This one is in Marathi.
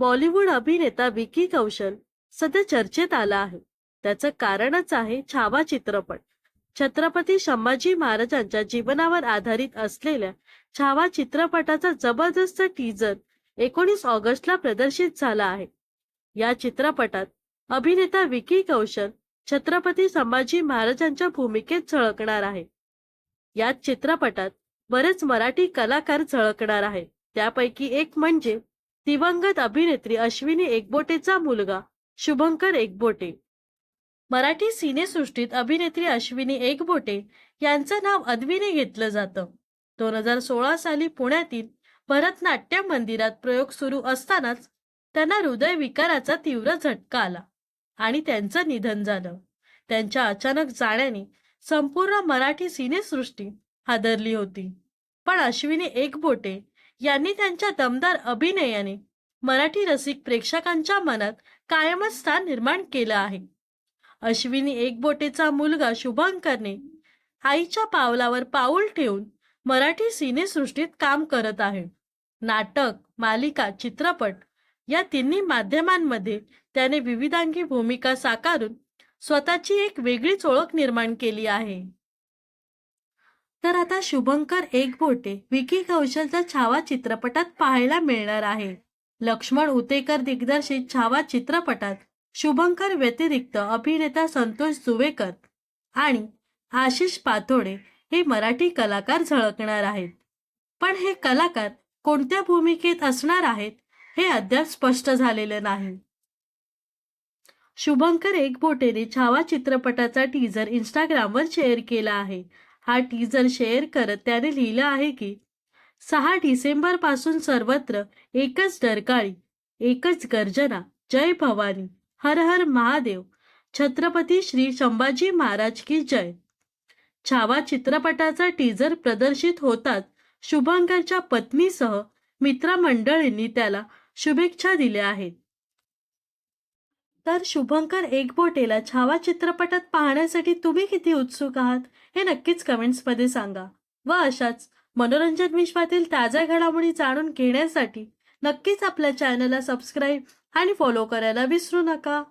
बॉलिवूड अभिनेता विकी कौशल सध्या चर्चेत आला आहे. त्याचं कारणच आहे छावा चित्रपट. छत्रपती संभाजी महाराजांच्या जीवनावर आधारित असलेल्या छावा चित्रपटाचा जबरदस्त टीजर एकोणीस ऑगस्टला प्रदर्शित झाला आहे. या चित्रपटात अभिनेता विकी कौशल छत्रपती संभाजी महाराजांच्या भूमिकेत झळकणार आहे. या चित्रपटात बरेच मराठी कलाकार झळकणार आहेत त्यापैकी एक म्हणजे दिवंगत अभिनेत्री अश्विनी एकबोटेचा मुलगा शुभंकर एकबोटे. मराठी सिनेसृष्टीत अभिनेत्री अश्विनी एकबोटे यांचं नाव अद्वीने घेतलं जातं. दोन हजार सोळा साली पुण्यातील भरतनाट्यम मंदिरात प्रयोग सुरू असतानाच त्यांना हृदयविकाराचा तीव्र झटका आला आणि त्यांचं निधन झालं. त्यांच्या अचानक जाण्याने संपूर्ण मराठी सिनेसृष्टी हादरली होती. पण अश्विनी एकबोटे यांनी त्यांच्या दमदार अभिनयाने मराठी रसिक प्रेक्षकांच्या मनात कायमच स्थान निर्माण केलं आहे. अश्विनी एकबोटेचा मुलगा शुभंकरने आईच्या पावलावर पाऊल ठेवून मराठी सिनेसृष्टीत काम करत आहे. नाटक मालिका चित्रपट या तिन्ही माध्यमांमध्ये त्याने विविधांगी भूमिका साकारून स्वतःची एक वेगळीच ओळख निर्माण केली आहे. तर आता शुभंकर एकबोटे विकी कौशलचा छावा चित्रपटात पाहायला मिळणार आहे. लक्ष्मण उतेकर दिग्दर्शित छावा चित्रपटात शुभंकर व्यतिरिक्त अभिनेता संतोष जुवेकर आणि आशिष पाथोडे हे मराठी कलाकार झळकणार आहेत. पण हे कलाकार कोणत्या भूमिकेत असणार आहेत हे अद्याप स्पष्ट झालेलं नाही. शुभंकर एकबोटेने छावा चित्रपटाचा टीजर इंस्टाग्रामवर शेअर केला आहे. हा टीजर शेअर करत त्याने लिहिलं आहे की सहा डिसेंबरपासून सर्वत्र एकच डरकाळी एकच गर्जना जय भवानी हर हर महादेव छत्रपती श्री संभाजी महाराज की जय. छावा चित्रपटाचा टीजर प्रदर्शित होताच शुभंकरच्या पत्नीसह मित्रमंडळींनी त्याला शुभेच्छा दिल्या आहेत. तर शुभंकर एकबोटेला छावा चित्रपटात पाहण्यासाठी तुम्ही किती उत्सुक आहात? हे नक्कीच कमेंट्समध्ये सांगा. व अशाच मनोरंजन विश्वातील ताज्या घडामोडी जाणून घेण्यासाठी नक्कीच आपल्या चॅनलला सबस्क्राईब आणि फॉलो करायला विसरू नका.